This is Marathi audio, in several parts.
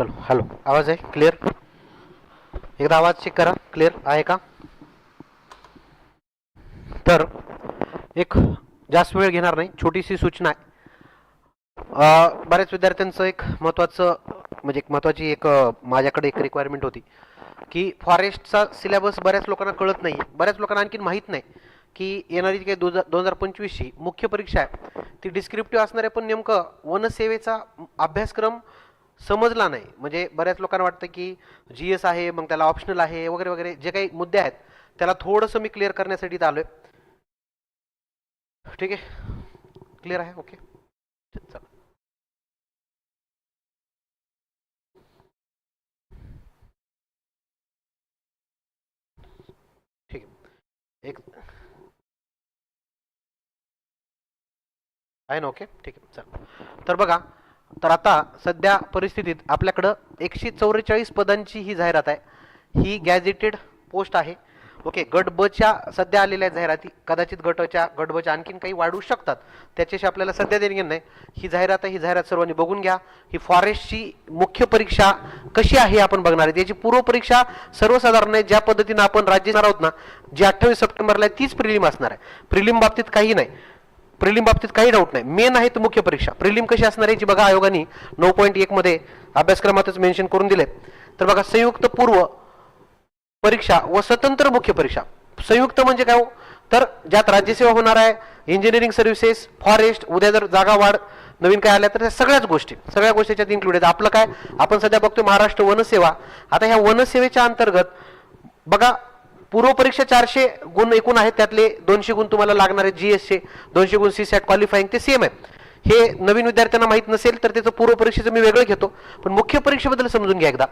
चलो हॅलो आवाज आहे? क्लिअर एकदा आवाज चेक करा. क्लिअर आहे का? तर एक जास्त वेळ घेणार नाही. छोटीशी सूचना आहे. बऱ्याच विद्यार्थ्यांचं एक महत्त्वाचं म्हणजे एक महत्त्वाची एक माझ्याकडे एक रिक्वायरमेंट होती की फॉरेस्टचा सिलेबस बऱ्याच लोकांना कळत नाही बऱ्याच लोकांना आणखीन माहीत नाही की येणारी जी काही दोन हजार दोन हजार पंचवीसची मुख्य परीक्षा आहे ती डिस्क्रिप्टिव्ह असणारे पण नेमकं वनसेवेचा अभ्यासक्रम समजला नाही. म्हणजे बऱ्याच लोकांना वाटतं की जी एस आहे मग त्याला ऑप्शनल आहे वगैरे वगैरे जे काही मुद्दे आहेत त्याला थोडंसं मी क्लिअर करण्यासाठी इथं आलो आहे ठीक आहे? क्लिअर आहे? ओके चला. ठीक आहे. एक. आहे ना? ओके ठीक आहे. चल. तर बघा तर आता सध्या परिस्थितीत आपल्याकडं एकशे चौवेचाळीस पदांची ही जाहिरात आहे. ही गॅझेटेड पोस्ट आहे. ओके गट बच्या सध्या आलेल्या जाहिराती कदाचित गटच्या गट बच्या आणखीन काही वाढू शकतात. त्याच्याशी आपल्याला सध्या देणगी नाही. ही जाहिरात आहे ही जाहिरात सर्वांनी बघून घ्या. ही फॉरेस्टची मुख्य परीक्षा कशी आहे आपण बघणार आहे. याची पूर्व परीक्षा सर्वसाधारण आहे. ज्या पद्धतीनं आपण राज्य आहोत ना जी अठ्ठावीस सप्टेंबरला आहे तीच प्रिलिम असणार आहे. प्रिलिम बाबतीत काही नाही. प्रिलिम बाबतीत काही डाऊट नाही. मेन आहे तर मुख्य परीक्षा. प्रिलिम कशी असणार आहे जी बघा आयोगाने नऊ पॉईंट एकमध्ये अभ्यासक्रमातच मेन्शन करून दिले तर बघा संयुक्त पूर्व परीक्षा व स्वतंत्र मुख्य परीक्षा. संयुक्त म्हणजे काय हो? तर ज्यात राज्यसेवा होणार आहे इंजिनिअरिंग सर्व्हिसेस फॉरेस्ट उद्या जर जागा वाढ नवीन काय आल्या तर त्या सगळ्याच गोष्टी. सगळ्या गोष्टीच्यात इन्क्लूड आहेत. आपलं काय? आपण सध्या बघतोय महाराष्ट्र वनसेवा. आता ह्या वनसेवेच्या अंतर्गत बघा पूर्व परीक्षा चारशे गुण एकूण आहेत त्यातले दोनशे गुण तुम्हाला लागणार आहेत जीएसचे दोनशे गुण सी सॅट क्वालिफाईंग ते सेम आहे हे नवीन विद्यार्थ्यांना माहीत नसेल तर त्याचं पूर्व परीक्षेचं मी वेगळं घेतो. पण मुख्य परीक्षेबद्दल समजून घ्या एकदा.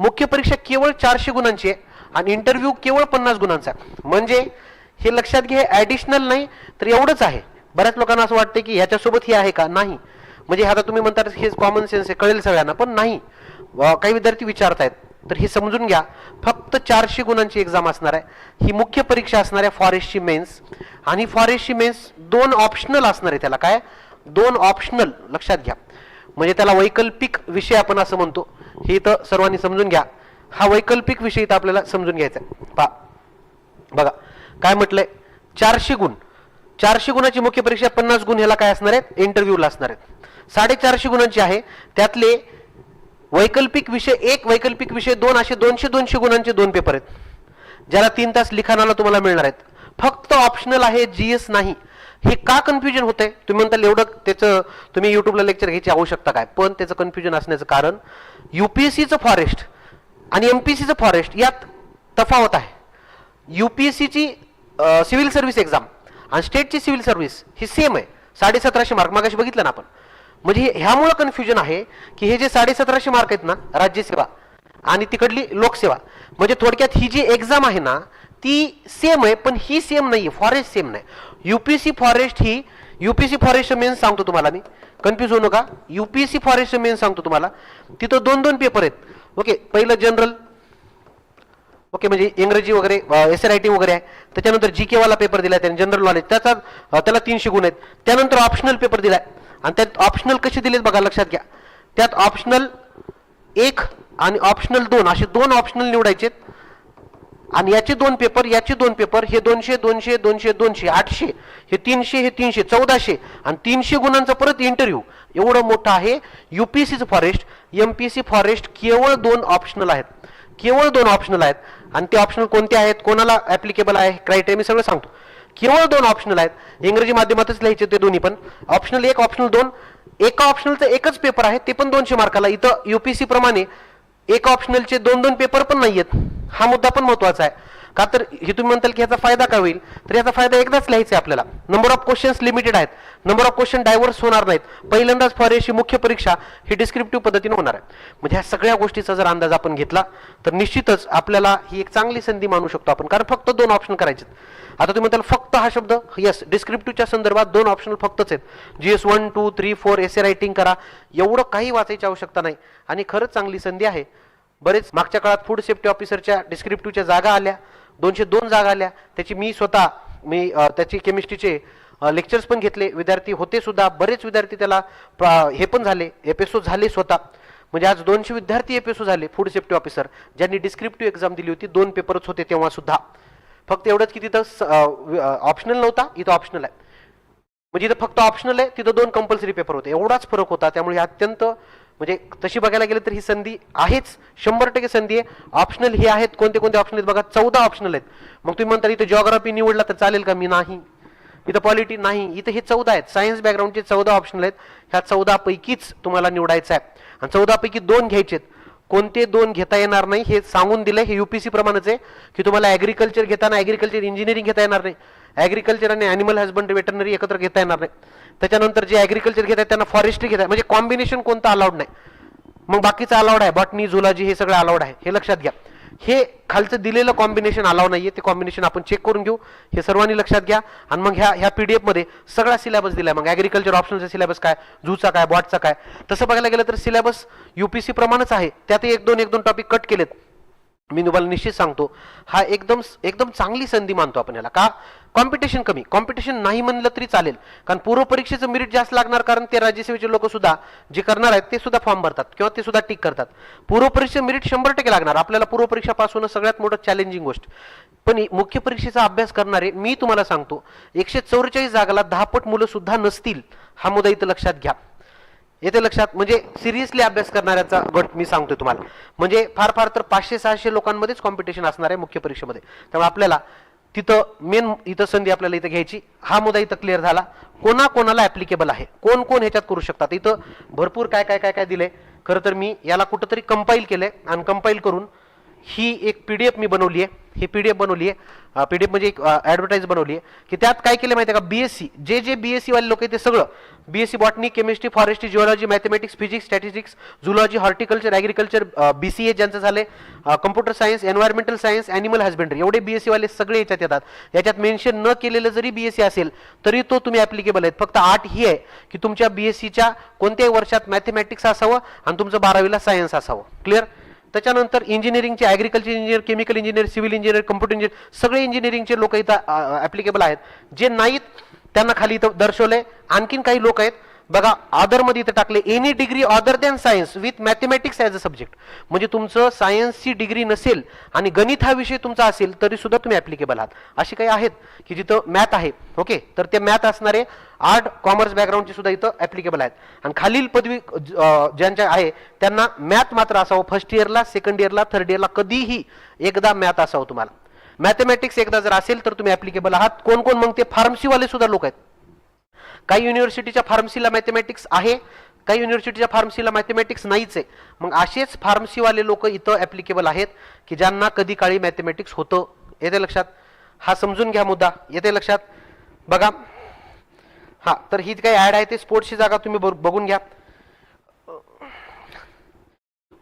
मुख्य परीक्षा केवळ चारशे गुणांची आहे आणि इंटरव्ह्यू केवळ पन्नास गुणांचा आहे. म्हणजे हे लक्षात घे ॲडिशनल नाही तर एवढंच आहे. बऱ्याच लोकांना असं वाटतं की ह्याच्यासोबत हे आहे का? नाही. म्हणजे आता तुम्ही म्हणता हे कॉमन सेन्स आहे कळेल सगळ्यांना पण नाही. काही विद्यार्थी विचारतायत. तर हे समजून घ्या फक्त चारशे गुणांची एक्झाम असणार आहे. ही मुख्य परीक्षा असणार आहे फॉरेस्टची मेन्स. आणि फॉरेस्टची मेन्स दोन ऑप्शनल असणार आहे त्याला. काय? दोन ऑप्शनल लक्षात घ्या. म्हणजे त्याला वैकल्पिक विषय आपण असं म्हणतो. हे तर सर्वांनी समजून घ्या. हा वैकल्पिक विषय इथं आपल्याला समजून घ्यायचा आहे. पा बघा. काय म्हटलंय? चारशे गुण. चारशे गुणाची मुख्य परीक्षा पन्नास गुण ह्याला काय असणार आहेत इंटरव्ह्यूला असणार आहेत साडेचारशे गुणांची आहे. त्यातले वैकल्पिक विषय एक वैकल्पिक विषय दोन असे दोनशे दोनशे गुणांचे दोन पेपर आहेत. ज्याला तीन तास लिखाणाला तुम्हाला मिळणार आहेत. फक्त ऑप्शनल आहे जीएस नाही. हे का कन्फ्युजन होतंय? तुम्ही म्हणताल एवढं त्याचं तुम्ही युट्यूबला लेक्चर घ्यायची आवश्यकता काय? पण त्याचं कन्फ्युजन असण्याचं कारण युपीएससीचं फॉरेस्ट आणि एम पी सीचं फॉरेस्ट यात तफावत आहे. युपीएससीची सिव्हिल सर्व्हिस एक्झाम आणि स्टेटची सिव्हिल सर्व्हिस ही सेम आहे. साडेसतराशे मार्क मागाशी बघितलं ना आपण. म्हणजे हे- ह्यामुळं कन्फ्युजन आहे की हे जे साडेसतराशे मार्क आहेत ना राज्यसेवा आणि तिकडली लोकसेवा म्हणजे थोडक्यात ही जी एक्झाम आहे ना ती सेम आहे पण ही सेम नाही. आहे फॉरेस्ट सेम नाही युपीएससी फॉरेस्ट ही युपीएससी फॉरेस्ट मेन्स सांगतो तुम्हाला मी. कन्फ्युज होऊ नका. युपीएससी फॉरेस्ट मेन्स सांगतो तुम्हाला. तिथं दोन दोन पेपर आहेत. ओके पहिलं जनरल ओके म्हणजे इंग्रजी वगैरे एस आय टी वगैरे आहे. त्याच्यानंतर जी केवाला पेपर दिला त्याने जनरल नॉलेज त्याचा त्याला तीनशे गुण आहेत. त्यानंतर ऑप्शनल पेपर दिलाय. आणि त्यात ऑप्शनल कसे दिलेत बघा लक्षात घ्या. त्यात ऑप्शनल एक आणि ऑप्शनल दोन असे दोन ऑप्शनल निवडायचे आणि याचे दोन पेपर याचे दोन पेपर हे दोनशे दोनशे दोनशे दोनशे आठशे हे तीनशे हे तीनशे चौदाशे आणि तीनशे गुणांचा परत इंटरव्ह्यू एवढं मोठं आहे. युपीएससीचं forest M P C forest केवळ दोन ऑप्शनल आहेत. केवळ दोन ऑप्शनल आहेत. आणि ते ऑप्शनल कोणते आहेत? कोणाला ॲप्लिकेबल आहे? क्रायटेरिया मी सगळं सांगतो. केवळ दोन ऑप्शनल आहेत. इंग्रजी माध्यमातच लिहायचे ते दोन्ही पण. ऑप्शनल एक ऑप्शनल दोन. एका ऑप्शनलचं एकच पेपर आहे ते पण दोनशे मार्काला इथं युपीसी प्रमाणे एका ऑप्शनलचे दोन दोन पेपर पण नाही आहेत हा मुद्दा पण महत्त्वाचा आहे. का तर हे तुम्ही म्हणताल की याचा फायदा काय होईल? तर याचा फायदा एकदाच लिहायचा आहे आपल्याला. नंबर ऑफ क्वेश्चन्स लिमिटेड आहेत. नंबर ऑफ क्वेश्चन डायव्हर्स होणार नाहीत. पहिल्यांदाच फॉरेस्टची मुख्य परीक्षा ही डिस्क्रिप्टिव्ह पद्धतीने होणार आहे. म्हणजे ह्या सगळ्या गोष्टीचा जर अंदाज आपण घेतला तर निश्चितच आपल्याला ही एक चांगली संधी मानू शकतो आपण. कारण फक्त दोन ऑप्शन करायचे आता तुम्ही म्हणताल फक्त हा शब्द? येस डिस्क्रिप्टिव्हच्या संदर्भात दोन ऑप्शनल फक्तच आहेत. G S one two three four essay writing करा. एवढं काही वाचायची आवश्यकता नाही. आणि खरंच चांगली संधी आहे. बरेच मागच्या काळात फूड सेफ्टी ऑफिसरच्या डिस्क्रिप्टिव्हच्या जागा आल्या. दोनशे दोन जागा आल्या. त्याची मी स्वतः मी त्याची केमिस्ट्रीचे लेक्चर्स पण घेतले. विद्यार्थी होते सुद्धा बरेच विद्यार्थी त्याला हे पण झाले. एपिसोड झाले स्वतः. म्हणजे आज दोनशे विद्यार्थी एपीएसओ झाले फूड सेफ्टी ऑफिसर ज्यांनी डिस्क्रिप्टिव्ह एक्झाम दिली होती दोन पेपरच होते तेव्हा सुद्धा. फक्त एवढंच की तिथं ऑप्शनल नव्हता इथं ऑप्शनल आहे. म्हणजे इथं फक्त ऑप्शनल आहे तिथं दोन कंपल्सरी पेपर होते. एवढाच फरक होता त्यामुळे अत्यंत म्हणजे तशी बघायला गेलं तर ही संधी आहेच. शंभर टक्के संधी आहे. ऑप्शनल हे आहेत. कोणते कोणते ऑप्शनल आहेत? बघा चौदा ऑप्शनल आहेत. मग तुम्ही म्हणता इथं जॉग्राफी निवडला तर चालेल का? मी नाही. इथं पॉलिटी नाही. इथं हे चौदा आहेत. सायन्स बॅकग्राऊंडचे चौदा ऑप्शनल आहेत. ह्या चौदा पैकीच तुम्हाला निवडायचं आहे. आणि चौदा पैकी दोन घ्यायचे आहेत. कोणते दोन घेता येणार नाही हे सांगून दिलं हे युपीसी प्रमाणेच आहे. की तुम्हाला ॲग्रिकल्चर घेताना ॲग्रिकल्चर इंजिनिअरिंग घेता येणार नाही. ॲग्रिकल्चर आणि ॲनिमल हजबंडरी वेटनरी एकत्र घेता येणार नाही. त्याच्यानंतर जे ॲग्रिकल्चर आहेत त्यांना फॉरेस्ट्री घेतात म्हणजे कॉम्बिनेशन कोणतं अलाउड नाही. मग बाकीचं अलाउड आहे. बॉटनी झुलॉजी हे सगळं अलाउड आहे. हे लक्षात घ्या. हे खालचं दिलेलं कॉम्बिनेशन अलाव नाहीये. ते कॉम्बिनेशन आपण चेक करून घेऊ. हे सर्वांनी लक्षात घ्या. आणि मग ह्या ह्या पी डी एफमध्ये सगळा सिलेबस दिलाय. मग ॲग्रिकल्चर ऑप्शनचा सिलेबस काय? झूचा काय? बॉटचा काय? तसं बघायला गेलं तर सिलेबस सी प्रमाणेच आहे. त्यात एक दोन एक दोन टॉपिक कट केलेत. मी तुम्हाला निश्चित सांगतो. हा एकदम एकदम चांगली संधी मानतो आपण याला का? कॉम्पिटिशन कमी. कॉम्पिटिशन नाही म्हणलं तरी चालेल. कारण पूर्व परीक्षेचं मेरिट जास्त लागणार कारण ते राज्यसेवेचे लोक सुद्धा जे करणार आहेत ते सुद्धा फॉर्म भरतात किंवा ते सुद्धा टिक करतात. पूर्व परीक्षेचं मेरिट शंभर टक्के लागणार. आपल्याला पूर्व परीक्षापासून सगळ्यात मोठं चॅलेंजिंग गोष्ट. पण मुख्य परीक्षेचा अभ्यास करणारे मी तुम्हाला सांगतो एकशे चौवेचाळीस जागाला दहा पट मुलं सुद्धा नसतील हा मुद्दा इथं लक्षात घ्या. येते लक्षात म्हणजे सिरियसली अभ्यास करणाऱ्याचा गट मी सांगतोय तुम्हाला. म्हणजे फार फार तर पाचशे सहाशे लोकांमध्येच कॉम्पिटिशन असणार आहे मुख्य परीक्षेमध्ये. त्यामुळे आपल्याला तिथं मेन इथं संधी आपल्याला इथं घ्यायची. हा मुद्दा इथं क्लिअर झाला. कोणा कोणाला ऍप्लिकेबल आहे? कोण कोण ह्याच्यात करू शकतात? इथं भरपूर काय काय काय काय दिले खरं तर मी याला कुठंतरी कंपाईल केलंय आणि कंपाईल करून ही एक पीडीएफ मी बनवली आहे ही पीडीएफ बनवली आहे पीडीएफ म्हणजे एक ॲडव्हर्टाईज बनवली आहे की त्यात काय केलं माहिती आहे का बीएससी जे जे बीएससी वाले लोक आहेत ते सगळं. BSc botany chemistry forestry geology mathematics physics statistics zoology horticulture agriculture BCA ज्यांचं झाले computer science environmental science animal husbandry एवढे बी एस सी वाले सगळे याच्यात येतात. याच्यात मेन्शन न केलेलं जरी बीएससी असेल तरी तो तुम्ही ॲप्लिकेबल आहेत. फक्त आठ ही आहे की तुमच्या बीएससीच्या कोणत्याही वर्षात मॅथमॅटिक्स असावं आणि तुमचं बारावीला सायन्स असावं. क्लिअर त्याच्यानंतर इंजिनिअरिंगचे agriculture engineer chemical engineer civil engineer computer engineer सगळे इंजिनिअरिंगचे लोक इथं ॲप्लिकेबल आहेत. जे नाहीत त्यांना खाली इथं दर्शवले आणखीन काही लोक आहेत बघा ऑदरमध्ये इथं टाकले any degree other than science with mathematics as a subject म्हणजे तुमचं सायन्सची डिग्री नसेल आणि गणित हा विषय तुमचा असेल तरी सुद्धा तुम्ही ॲप्लिकेबल आहात. असे काही आहेत की जिथं मॅथ आहे ओके तर ते मॅथ असणारे आर्ट कॉमर्स बॅकग्राऊंडचे सुद्धा इथं ॲप्लिकेबल आहेत. आणि खालील पदवी ज्यांच्या आहे त्यांना मॅथ मात्र असावं फर्स्ट इयरला सेकंड इयरला थर्ड इयरला कधीही एकदा मॅथ असावं तुम्हाला. मॅथमॅटिक्स एकदा जर असेल तर तुम्ही ॲप्लिकेबल आहात. कोण कोण मग ते फार्मसीवाले सुद्धा लोक आहेत. काही युनिव्हर्सिटीच्या फार्मसीला मॅथमॅटिक्स आहे काही युनिव्हर्सिटीच्या फार्मसीला मॅथमॅटिक्स नाहीच आहे. मग असेच फार्मसीवाले लोक इथं ॲप्लिकेबल आहेत की ज्यांना कधी काळी मॅथमॅटिक्स होतं. येते लक्षात? हा समजून घ्या मुद्दा. येते लक्षात? बघा. हा तर ही काही ऍड आहे ते स्पोर्ट्सची जागा तुम्ही बघून घ्या.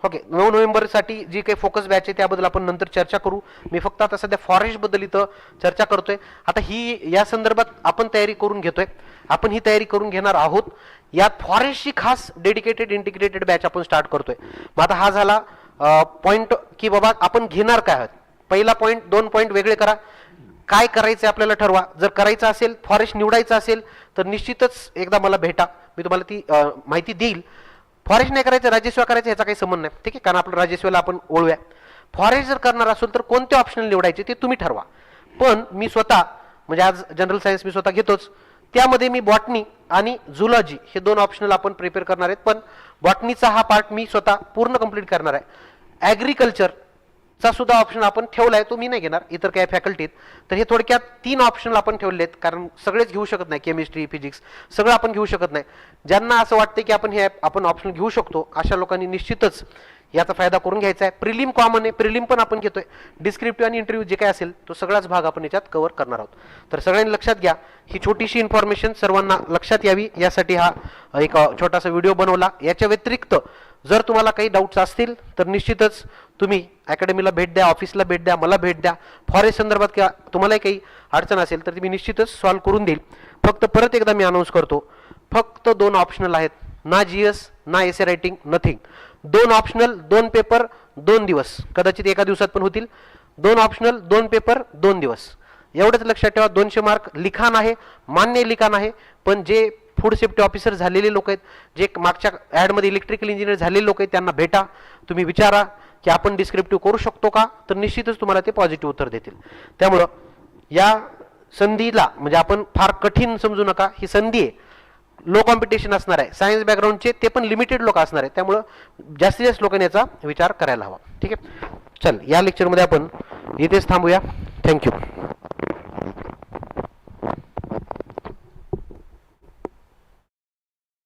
ओके नऊ नोव्हेंबरसाठी जी काही फोकस बॅच आहे त्याबद्दल आपण नंतर चर्चा करू. मी फक्त आता सध्या फॉरेस्टबद्दल इथं चर्चा करतोय. आता ही या संदर्भात आपण तयारी करून घेतोय. आपण ही तयारी करून घेणार आहोत. यात फॉरेस्टची खास डेडिकेटेड इंटिग्रेटेड बॅच आपण स्टार्ट करतोय. मग आता हा झाला पॉईंट की बाबा आपण घेणार काय आहोत? पहिला पॉईंट दोन पॉईंट वेगळे करा. काय करायचं आपल्याला ठरवा. जर करायचं असेल फॉरेस्ट निवडायचं असेल तर निश्चितच एकदा मला भेटा. मी तुम्हाला ती माहिती देईल. फॉरेस्ट नाही करायचं राजस्व करायचं याचा काही संबंध नाही. ठीक आहे? कारण आपलं राज्यसेवेला आपण ओळूया फॉरेस्ट जर करणार असेल तर कोणते ऑप्शनल निवडायचे ते तुम्ही ठरवा. पण मी स्वतः म्हणजे आज जनरल सायन्स मी स्वतः घेतोच. त्यामध्ये मी बॉटनी आणि झुलॉजी हे दोन ऑप्शनल आपण प्रिपेअर करणार आहेत. पण बॉटनीचा हा पार्ट मी स्वतः पूर्ण कंप्लीट करणार आहे. ॲग्रिकल्चर चा सुद्धा ऑप्शन आपण ठेवलाय तो मी नाही घेणार इतर काही फॅकल्टीत तर हे थोडक्यात तीन ऑप्शन आपण ठेवले आहेत कारण सगळेच घेऊ शकत नाही केमिस्ट्री फिजिक्स सगळं आपण घेऊ शकत नाही. ज्यांना असं वाटतं की आपण हे आपण ऑप्शन घेऊ शकतो अशा लोकांनी निश्चितच याचा फायदा करून घ्यायचा आहे. प्रिलिम कॉमन आहे. प्रिलिम पण आपण घेतोय. डिस्क्रिप्टिव्ह आणि इंटरव्ह्यू जे काय असेल तो सगळाच भाग आपण याच्यात कव्हर करणार आहोत. तर सगळ्यांनी लक्षात घ्या ही छोटीशी इन्फॉर्मेशन सर्वांना लक्षात यावी. यासाठी हा एक छोटासा व्हिडिओ बनवला. याच्या व्यतिरिक्त जर तुम्हाला काही डाऊट्स असतील तर निश्चितच तुम्ही अकॅडमीला भेट द्या ऑफिसला भेट द्या मला भेट द्या. फॉरेस्ट संदर्भात किंवा तुम्हालाही काही अडचण असेल तर मी निश्चितच सॉल्व्ह करून देईल. फक्त परत एकदा मी अनाऊन्स करतो. फक्त दोन ऑप्शनल आहेत. ना जी एस ना एस ए रायटिंग नथिंग दोन ऑप्शनल दोन पेपर दोन दिवस. कदाचित एका दिवसात पण होतील. दोन ऑप्शनल दोन पेपर दोन दिवस. एवढंच लक्षात ठेवा दोनशे मार्क लिखाण आहे मान्य लिखाण आहे पण जे फूड सेफ्टी ऑफिसर झालेले लोक आहेत जे मागच्या ॲडमध्ये इलेक्ट्रिकल इंजिनियर झालेले लोक आहेत त्यांना भेटा तुम्ही विचारा की आपण डिस्क्रिप्टिव्ह करू शकतो का? तर निश्चितच तुम्हाला ते पॉझिटिव्ह उत्तर देतील. त्यामुळं या संधीला म्हणजे आपण फार कठीण समजू नका ही संधी आहे. लो कॉम्पिटिशन असणार आहे. सायन्स बॅकग्राऊंडचे ते पण लिमिटेड लोक असणार आहे. त्यामुळं जास्तीत जास्त लोकांनी याचा विचार करायला हवा. ठीक आहे? चल या लेक्चरमध्ये आपण इथेच थांबूया. थँक्यू